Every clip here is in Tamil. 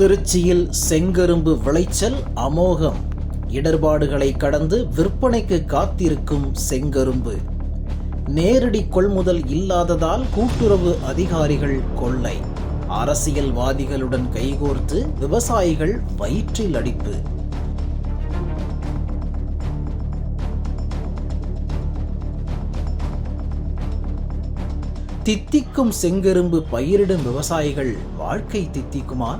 திருச்சியில் செங்கரும்பு விளைச்சல் அமோகம். இடர்பாடுகளை கடந்து விற்பனைக்கு காத்திருக்கும் செங்கரும்பு. நேரடி கொள்முதல் இல்லாததால் கூட்டுறவு அதிகாரிகள் கொள்ளை. அரசியல்வாதிகளுடன் கைகோர்த்து விவசாயிகள் வயிற்றில் அடிப்பு. தித்திக்கும் செங்கரும்பு பயிரிடும் விவசாயிகள் வாழ்க்கை தித்திக்குமா?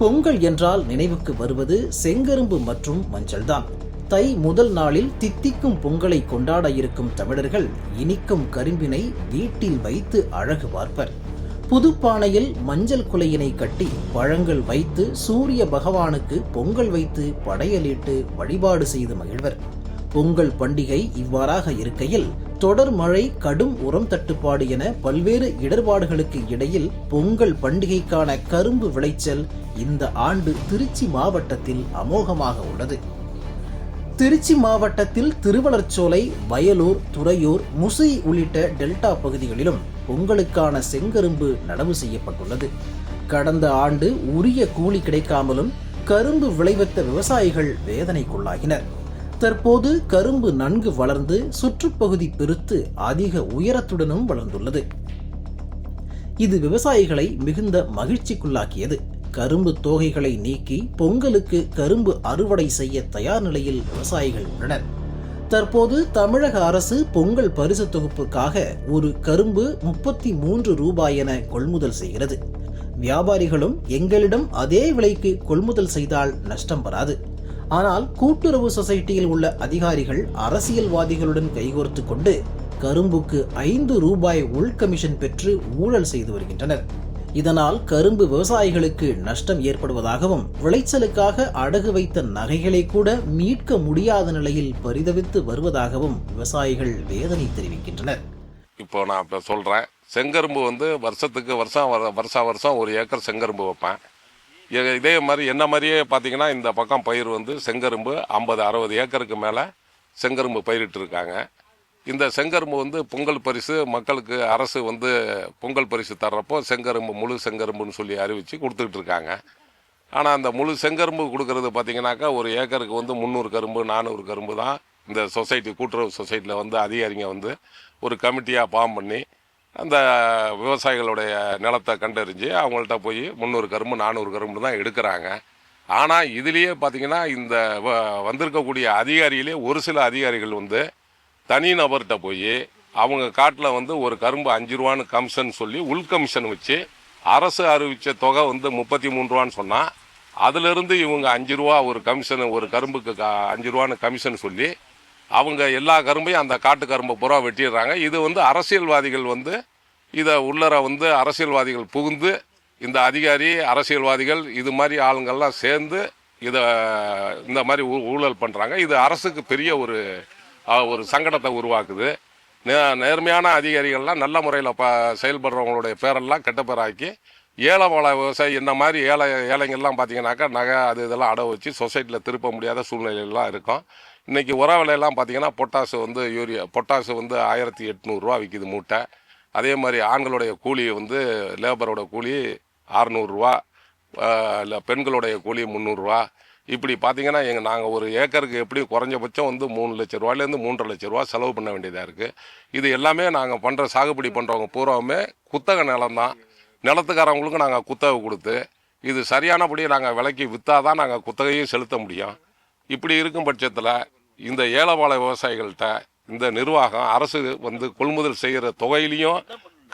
பொங்கல் என்றால் நினைவுக்கு வருவது செங்கரும்பு மற்றும் மஞ்சள்தான். தை முதல் நாளில் தித்திக்கும் பொங்கலை கொண்டாட இருக்கும் தமிழர்கள் இனிக்கும் கரும்பினை வீட்டில் வைத்து அழகு பார்ப்பர். புதுப்பானையில் மஞ்சள் குலையினை கட்டி பழங்கள் வைத்து சூரிய பகவானுக்கு பொங்கல் வைத்து படையலிட்டு வழிபாடு செய்து மகிழ்வர். பொங்கல் பண்டிகை இவ்வாறாக இருக்கையில் தொடர் மழை கடும் உரம் தட்டுப்பாடு என பல்வேறு இடர்பாடுகளுக்கு இடையில் பொங்கல் பண்டிகைக்கான கரும்பு விளைச்சல் இந்த ஆண்டு திருச்சி மாவட்டத்தில் அமோகமாக உள்ளது. திருச்சி மாவட்டத்தில் திருவளர்ச்சோலை வயலூர் துறையூர் முசி உள்ளிட்ட டெல்டா பகுதிகளிலும் பொங்கலுக்கான செங்கரும்பு நடவு செய்யப்பட்டுள்ளது. கடந்த ஆண்டு உரிய கூலி கிடைக்காமலும் கரும்பு விளைவித்த விவசாயிகள் வேதனைக்குள்ளாகினர். தற்போது கரும்பு நன்கு வளர்ந்து சுற்றுப்பகுதி பெருத்து அதிக உயரத்துடனும் வளர்ந்துள்ளது. இது விவசாயிகளை மிகுந்த மகிழ்ச்சிக்குள்ளாக்கியது. கரும்பு தோகைகளை நீக்கி பொங்கலுக்கு கரும்பு அறுவடை செய்ய தயார் நிலையில் விவசாயிகள் உள்ளனர். தற்போது தமிழக அரசு பொங்கல் பரிசு தொகுப்புக்காக ஒரு கரும்பு முப்பத்தி மூன்று ரூபாய் என கொள்முதல் செய்கிறது. வியாபாரிகளும் எங்களிடம் அதே விலைக்கு கொள்முதல் செய்தால் நஷ்டம் வராது. ஆனால் கூட்டுறவு சொசைட்டியில் உள்ள அதிகாரிகள் அரசியல்வாதிகளுடன் கைகோர்த்து கொண்டு கரும்புக்கு ஐந்து ரூபாய் உள்கமிஷன் பெற்று ஊழல் செய்து வருகின்றனர். இதனால் கரும்பு விவசாயிகளுக்கு நஷ்டம் ஏற்படுவதாகவும் விளைச்சலுக்காக அடகு வைத்த நகைகளை கூட மீட்க முடியாத நிலையில் பரிதவித்து வருவதாகவும் விவசாயிகள் வேதனை தெரிவிக்கின்றனர். இப்போ நான் சொல்றேன் சொல்கிறேன் செங்கரும்பு வந்து வருஷத்துக்கு வருஷம் வர- வருஷா வருஷம் ஒரு ஏக்கர் செங்கரும்பு வைப்பேன். இதே மாதிரி என்ன மாதிரியே பார்த்தீங்கன்னா இந்த பக்கம் பயிர் வந்து செங்கரும்பு ஐம்பது அறுபது ஏக்கருக்கு மேலே செங்கரும்பு பயிரிட்டிருக்காங்க. இந்த செங்கரும்பு வந்து பொங்கல் பரிசு மக்களுக்கு அரசு வந்து பொங்கல் பரிசு தர்றப்போ செங்கரும்பு முழு செங்கரும்புன்னு சொல்லி அறிவித்து கொடுத்துக்கிட்டு இருக்காங்க ஆனால் அந்த முழு செங்கரும்பு கொடுக்கறது பார்த்தீங்கன்னாக்கா ஒரு ஏக்கருக்கு வந்து முந்நூறு கரும்பு நானூறு கரும்பு தான் இந்த சொசைட்டி கூட்டுறவு சொசைட்டியில் வந்து அதிகாரிங்க வந்து ஒரு கமிட்டியாக ஃபார்ம் பண்ணி அந்த விவசாயிகளுடைய நிலத்தை கண்டறிஞ்சு அவங்கள்ட்ட போய் முந்நூறு கரும்பு நானூறு கரும்பு தான் எடுக்கிறாங்க. ஆனால் இதுலேயே பார்த்தீங்கன்னா இந்த வ- வந்திருக்கக்கூடிய அதிகாரியிலே ஒரு சில அதிகாரிகள் வந்து தனி நபர்கிட்ட போய் அவங்க காட்டில் வந்து ஒரு கரும்பு அஞ்சு ரூபான்னு கமிஷன் சொல்லி உள் கமிஷன் வச்சு அரசு அறிவித்த தொகை வந்து முப்பத்தி மூணு ரூபான்னு சொன்னால் அதிலிருந்து இவங்க அஞ்சு ரூபா ஒரு கமிஷன் ஒரு கரும்புக்கு அஞ்சு ரூபான்னு கமிஷன் சொல்லி அவங்க எல்லா கரும்பையும் அந்த காட்டு கரும்பை புறா வெட்டிடுறாங்க. இது வந்து அரசியல்வாதிகள் வந்து இதை உள்ளர வந்து அரசியல்வாதிகள் புகுந்து இந்த அதிகாரி அரசியல்வாதிகள் இது மாதிரி ஆளுங்கள்லாம் சேர்ந்து இதை இந்த மாதிரி ஊ- ஊழல் பண்ணுறாங்க இது அரசுக்கு பெரிய ஒரு ஒரு சங்கடத்தை உருவாக்குது. நே நேர்மையான அதிகாரிகள்லாம் நல்ல முறையில் ப செயல்படுறவங்களுடைய பேரெல்லாம் கெட்ட பேராக்கி ஏழை வாழ விவசாயி இந்த மாதிரி ஏழை ஏழைங்கள்லாம் பார்த்தீங்கன்னாக்கா நகை அது இதெல்லாம் அடவு வச்சு சொசைட்டியில் திருப்ப முடியாத சூழ்நிலையெல்லாம் இருக்கும். இன்றைக்கி உர விலையெல்லாம் பார்த்தீங்கன்னா பொட்டாசு வந்து யூரியா பொட்டாசு வந்து ஆயிரத்தி எட்நூறுரூவா விற்கிது மூட்டை. அதே மாதிரி ஆண்களுடைய கூலி வந்து லேபரோட கூலி அறநூறுரூவா இல்லை பெண்களுடைய கூலி முந்நூறுரூவா இப்படி பார்த்தீங்கன்னா எங்கள் நாங்கள் ஒரு ஏக்கருக்கு எப்படியும் குறைஞ்சபட்சம் வந்து மூணு லட்ச ரூபாயிலேருந்து மூன்றரை லட்ச ரூபா செலவு பண்ண வேண்டியதாக இருக்குது இது எல்லாமே நாங்கள் பண்ணுற சாகுபடி பண்ணுறவங்க பூராவுமே குத்தக நிலம்தான் நிலத்துக்காரவங்களுக்கு நாங்கள் குத்தகை கொடுத்து இது சரியானபடி நாங்கள் விலைக்கு விற்றா தான் நாங்கள் குத்தகையும் செலுத்த முடியும். இப்படி இருக்கும் பட்சத்தில் இந்த ஏலவாழை விவசாயிகள்கிட்ட இந்த நிர்வாகம் அரசு வந்து கொள்முதல் செய்கிற தொகையிலையும்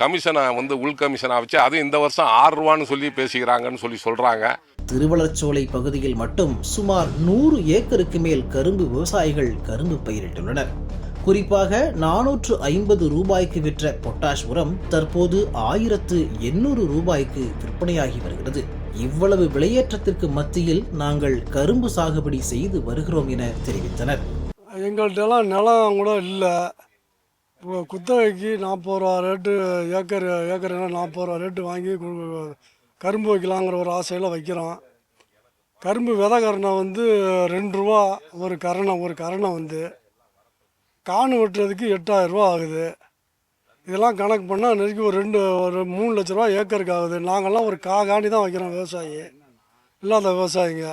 கமிஷனை வந்து உள் கமிஷனாக வச்சு அது இந்த வருஷம் ஆறு ரூபான்னு சொல்லி பேசிக்கிறாங்கன்னு சொல்லி சொல்கிறாங்க திருவளர்ச்சோலை பகுதியில் மட்டும் சுமார் நூறு ஏக்கருக்கு மேல் கரும்பு விவசாயிகள் கரும்பு பயிரிட்டுள்ளனர். குறிப்பாக நானூற்று ஐம்பது ரூபாய்க்கு விற்ற பொட்டாஷ் உரம் தற்போது ஆயிரத்து எண்ணூறு ரூபாய்க்கு விற்பனையாகி வருகிறது. இவ்வளவு விலையேற்றத்திற்கு மத்தியில் நாங்கள் கரும்பு சாகுபடி செய்து வருகிறோம் என தெரிவித்தனர். எங்கள்கிட்டலாம் நிலம் கூட இல்லை. இப்போ குத்தகைக்கு நாற்பது ரூபா ரேட்டு ஏக்கர் ஏக்கர் நாற்பது ரூபா ரேட்டு வாங்கி கரும்பு வைக்கலாங்கிற ஒரு ஆசையில் வைக்கிறோம். கரும்பு விதை கரணை வந்து ரெண்டு ரூபா ஒரு கரணை ஒரு கரணை வந்து. காணு வெட்டுறதுக்கு எட்டாயிரம் ரூபா ஆகுது. இதெல்லாம் கணக்கு பண்ணால் நெருக்கி ஒரு ரெண்டு ஒரு மூணு லட்ச ரூபா ஏக்கருக்கு ஆகுது. நாங்கள்லாம் ஒரு காகாணி தான் வைக்கிறோம் விவசாயி. இல்லாத விவசாயிங்க.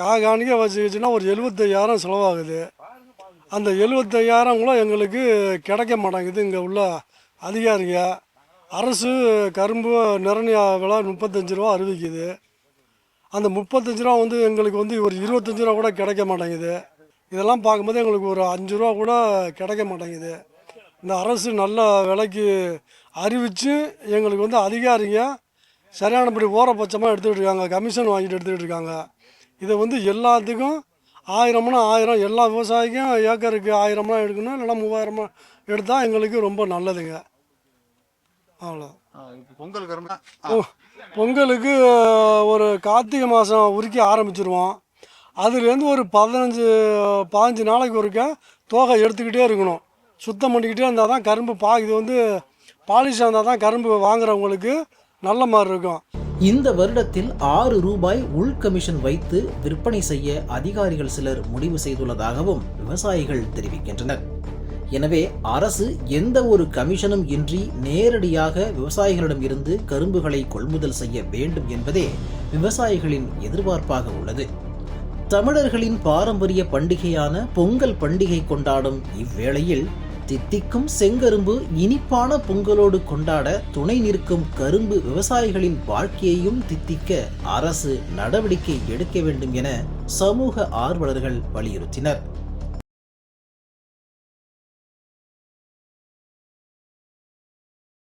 காகாணிக்கே வச்சுக்கிச்சுன்னா ஒரு எழுபத்தையாயிரம் செலவாகுது. அந்த எழுபத்தையாயிரம் கூட எங்களுக்கு கிடைக்க மாட்டேங்குது. இங்கே உள்ள அதிகாரிங்க. அரசு கரும்பு நிரணியா விலை முப்பத்தஞ்சு ரூபா அறிவிக்குது. அந்த முப்பத்தஞ்சு ரூபா வந்து எங்களுக்கு வந்து ஒரு இருபத்தஞ்சு ரூபா கூட கிடைக்க மாட்டேங்குது. இதெல்லாம் பார்க்கும்போது எங்களுக்கு ஒரு அஞ்சு ரூபா கூட கிடைக்க மாட்டேங்குது. இந்த அரசு நல்ல விலைக்கு அறிவித்து எங்களுக்கு வந்து அதிகாரிங்க சரியானபடி ஓரபட்சமாக எடுத்துக்கிட்டு இருக்காங்க. கமிஷன் வாங்கிட்டு எடுத்துக்கிட்டு இருக்காங்க. இதை வந்து எல்லாத்துக்கும் ஆயிரம்னா ஆயிரம் எல்லா விவசாயிக்கும் ஏக்கருக்கு ஆயிரம்னா எடுக்கணும் இல்லைன்னா மூவாயிரமா எடுத்தால் எங்களுக்கு ரொம்ப நல்லதுங்க. அவ்வளோ. இப்போ பொங்கல் கரும்பு பொ- பொங்கலுக்கு ஒரு கார்த்திகை மாதம் உரிக்க ஆரம்பிச்சிருவோம். அதுலேருந்து ஒரு பதினஞ்சு பதினஞ்சு நாளைக்கு ஒருக்க தோகை எடுத்துக்கிட்டே இருக்கணும். சுத்தம் பண்ணிக்கிட்டே இருந்தால் தான் கரும்பு பா இது வந்து பாலிஷாக இருந்தால் தான் கரும்பு வாங்குறவங்களுக்கு நல்ல மாதிரி இருக்கும். இந்த வருடத்தில் ஆறு ரூபாய் உள் கமிஷன் வைத்து விற்பனை செய்ய அதிகாரிகள் சிலர் முடிவு செய்துள்ளதாகவும் விவசாயிகள் தெரிவிக்கின்றனர். எனவே அரசு எந்த ஒரு கமிஷனும் இன்றி நேரடியாக விவசாயிகளிடம் இருந்து கரும்புகளை கொள்முதல் செய்ய வேண்டும் என்பதே விவசாயிகளின் எதிர்பார்ப்பாக உள்ளது. தமிழர்களின் பாரம்பரிய பண்டிகையான பொங்கல் பண்டிகை கொண்டாடும் இவ்வேளையில் தித்திக்கும் செங்கரும்பு இனிப்பான பொங்கலோடு கொண்டாட துணை நிற்கும் கரும்பு விவசாயிகளின் வாழ்க்கையையும் தித்திக்க அரசு நடவடிக்கை எடுக்க வேண்டும் என சமூக ஆர்வலர்கள் வலியுறுத்தினர்.